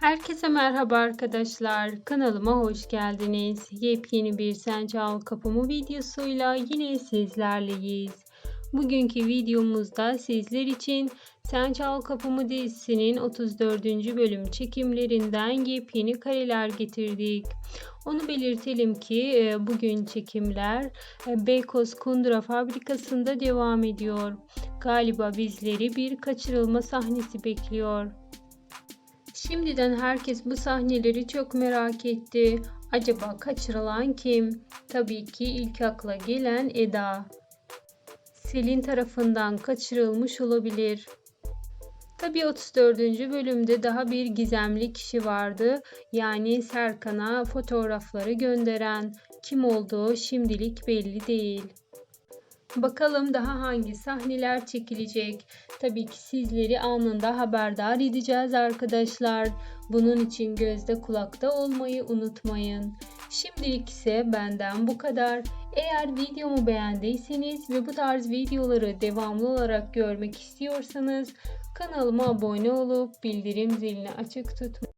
Herkese merhaba arkadaşlar. Kanalıma hoş geldiniz. Yepyeni bir Sen Çal Kapımı videosuyla yine sizlerleyiz. Bugünkü videomuzda sizler için Sen Çal Kapımı dizisinin 34. bölüm çekimlerinden yepyeni kareler getirdik. Onu belirtelim ki e, bugün çekimler e, Beykoz Kundura fabrikasında devam ediyor. Galiba bizleri bir kaçırılma sahnesi bekliyor. Şimdiden herkes bu sahneleri çok merak etti. Acaba kaçırılan kim? Tabii ki ilk akla gelen Eda. Selin tarafından kaçırılmış olabilir. Tabii 34. bölümde daha bir gizemli kişi vardı. Yani Serkan'a fotoğrafları gönderen kim olduğu şimdilik belli değil. Bakalım daha hangi sahneler çekilecek. Tabii ki sizleri anında haberdar edeceğiz arkadaşlar. Bunun için gözde kulakta olmayı unutmayın. Şimdilik ise benden bu kadar. Eğer videomu beğendiyseniz ve bu tarz videoları devamlı olarak görmek istiyorsanız kanalıma abone olup bildirim zilini açık tutmayı